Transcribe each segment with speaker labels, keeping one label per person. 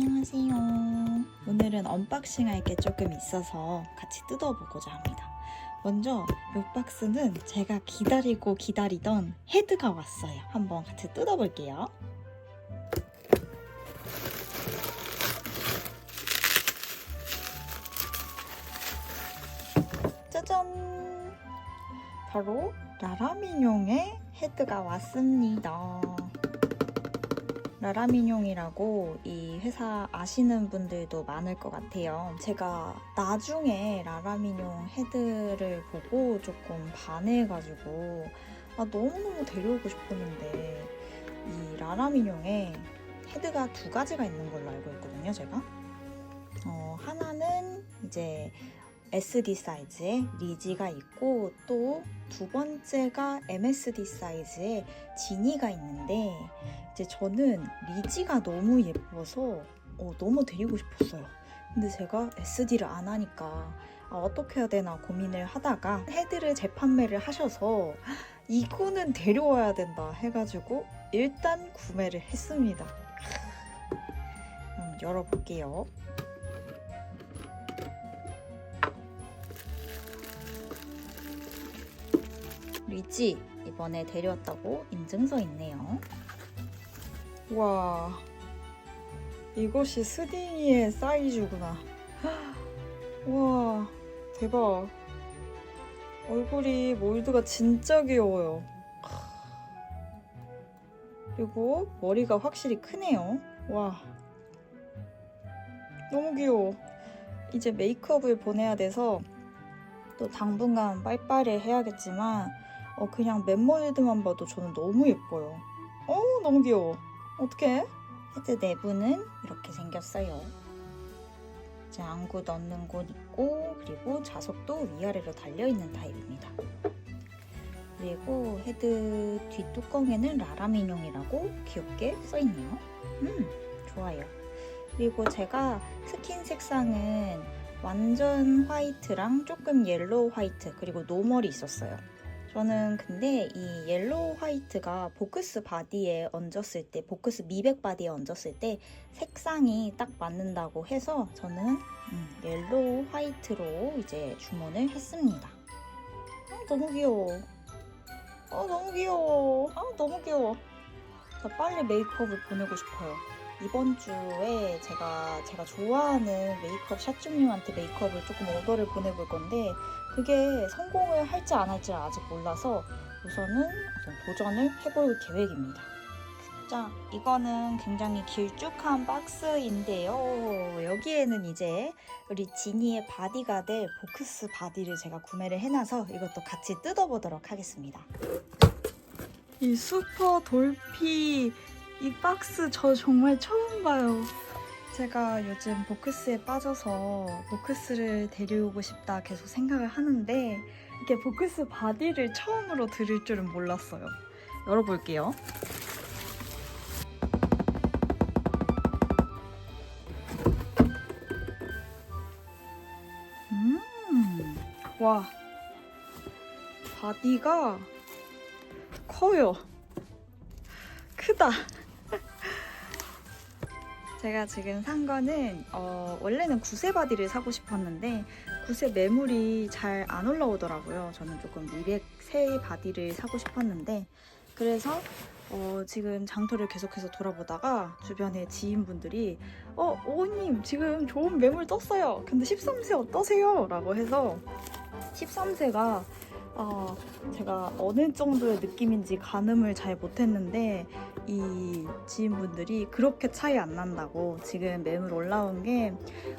Speaker 1: 안녕하세요. 오늘은 언박싱 할 게 조금 있어서 같이 뜯어보고자 합니다. 먼저 이 박스는 제가 기다리고 기다리던 헤드가 왔어요. 한번 같이 뜯어볼게요. 짜잔! 바로 라라민용의 헤드가 왔습니다. 라라민용이라고 이 회사 아시는 분들도 많을 것 같아요. 제가 나중에 라라민용 헤드를 보고 조금 반해가지고 아, 너무너무 데려오고 싶었는데 이 라라민용에 헤드가 두 가지가 있는 걸로 알고 있거든요, 제가. 어, 하나는 이제 SD 사이즈의 리지가 있고 또 두 번째가 MSD 사이즈의 지니가 있는데 이제 저는 리지가 너무 예뻐서 어, 너무 데리고 싶었어요. 근데 제가 SD를 안 하니까 아, 어떻게 해야 되나 고민을 하다가 헤드를 재판매를 하셔서 이거는 데려와야 된다 해가지고 일단 구매를 했습니다. 그럼 열어볼게요. 리지 이번에 데려왔다고 인증서 있네요. 와 이것이 스딩이의 사이즈구나. 와 대박. 얼굴이 몰드가 진짜 귀여워요. 그리고 머리가 확실히 크네요. 와 너무 귀여워. 이제 메이크업을 보내야 돼서 또 당분간 빨빨이 해야겠지만 어, 그냥 맨몰드만 봐도 저는 너무 예뻐요. 어, 너무 귀여워. 어떡해? 헤드 내부는 이렇게 생겼어요. 이제 안구 넣는 곳 있고, 그리고 자석도 위아래로 달려있는 타입입니다. 그리고 헤드 뒷뚜껑에는 라라민용이라고 귀엽게 써있네요. 음, 좋아요. 그리고 제가 스킨 색상은 완전 화이트랑 조금 옐로우 화이트, 그리고 노멀이 있었어요. 저는 근데 이 옐로우 화이트가 보크스 바디에 얹었을 때, 보크스 미백 바디에 얹었을 때 색상이 딱 맞는다고 해서 저는 음, 옐로우 화이트로 이제 주문을 했습니다. 아, 너무 귀여워. 아, 너무 귀여워. 아, 너무 귀여워. 저 빨리 메이크업을 보내고 싶어요. 이번 주에 제가 제가 좋아하는 메이크업 샷중님한테 메이크업을 조금 오더를 보내볼 건데 그게 성공을 할지 안 할지 아직 몰라서 우선은 우선 도전을 해볼 계획입니다. 자, 이거는 굉장히 길쭉한 박스인데요. 여기에는 이제 우리 지니의 바디가 될 보크스 바디를 제가 구매를 해놔서 이것도 같이 뜯어보도록 하겠습니다. 이 슈퍼 돌피 이 박스 저 정말 처음 봐요. 제가 요즘 보크스에 빠져서 보크스를 데려오고 싶다 계속 생각을 하는데 이게 보크스 바디를 처음으로 들을 줄은 몰랐어요. 열어볼게요. 음, 와, 바디가 커요. 크다. 제가 지금 산 거는 어, 원래는 구세 바디를 사고 싶었는데 구세 매물이 잘 안 올라오더라고요. 저는 조금 미백 새 바디를 사고 싶었는데 그래서 어, 지금 장터를 계속해서 돌아보다가 주변에 지인분들이 어 오님 지금 좋은 매물 떴어요. 근데 13세 어떠세요? 라고 해서 13세가 어, 제가 어느 정도의 느낌인지 가늠을 잘 못했는데 이 지인분들이 그렇게 차이 안 난다고 지금 매물 올라온 게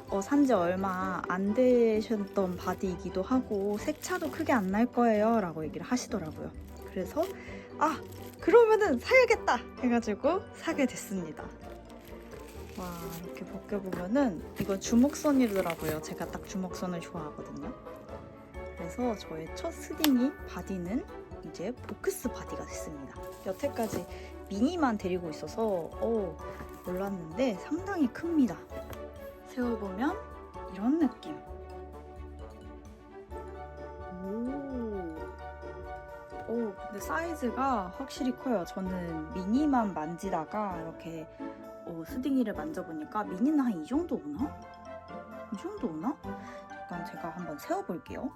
Speaker 1: 어, 산지 얼마 안 되셨던 바디이기도 하고 색차도 크게 안 날 거예요 라고 얘기를 하시더라고요. 그래서 아 그러면은 사야겠다 해가지고 사게 됐습니다. 와 이렇게 벗겨보면은 이거 주먹선이더라고요. 제가 딱 주먹선을 좋아하거든요. 그래서 저의 첫 스딩이 바디는 이제 보크스 바디가 됐습니다. 여태까지 미니만 데리고 있어서 어, 몰랐는데 상당히 큽니다. 세워보면 이런 느낌. 오, 오, 근데 사이즈가 확실히 커요. 저는 미니만 만지다가 이렇게 어, 스딩이를 만져보니까 미니는 한 이 정도 오나? 이 정도 오나? 잠깐 제가 한번 세워볼게요.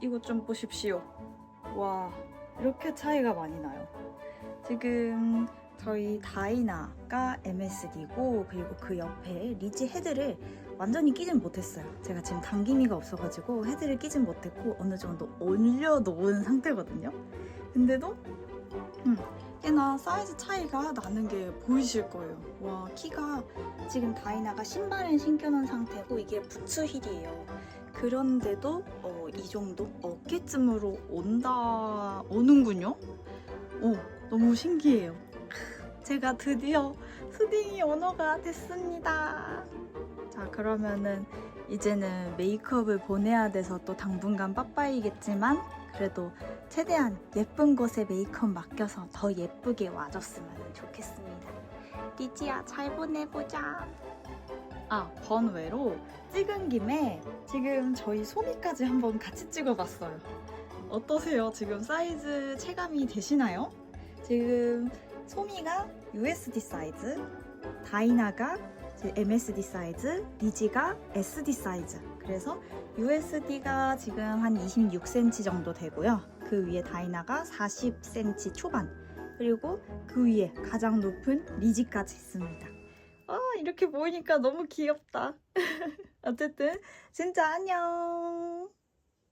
Speaker 1: 이것 좀 보십시오. 와, 이렇게 차이가 많이 나요. 지금 저희 다이나가 MSD고 그리고 그 옆에 리지 헤드를 완전히 끼진 못했어요. 제가 지금 당기미가 없어가지고 헤드를 끼진 못했고 어느 정도 올려놓은 상태거든요. 근데도 음, 꽤나 사이즈 차이가 나는 게 보이실 거예요. 와 키가 지금 다이나가 신발은 신겨놓은 상태고 이게 부츠 힐이에요. 그런데도 어, 이 정도 어깨쯤으로 온다 오는군요. 오 너무 신기해요. 제가 드디어 스딩이 언어가 됐습니다. 자 그러면은 이제는 메이크업을 보내야 돼서 또 당분간 빠빠이겠지만 그래도 최대한 예쁜 곳에 메이크업 맡겨서 더 예쁘게 와줬으면 좋겠습니다. 리지야 잘 보내보자. 아 번외로 찍은 김에 지금 저희 소미까지 한번 같이 찍어봤어요. 어떠세요? 지금 사이즈 체감이 되시나요? 지금 소미가 USD 사이즈, 다이나가 MSD 사이즈, 리지가 SD 사이즈. 그래서 USD가 지금 한 26cm 정도 되고요. 그 위에 다이나가 40cm 초반. 그리고 그 위에 가장 높은 리지까지 있습니다. 아, 이렇게 보이니까 너무 귀엽다. 어쨌든, 진짜 안녕!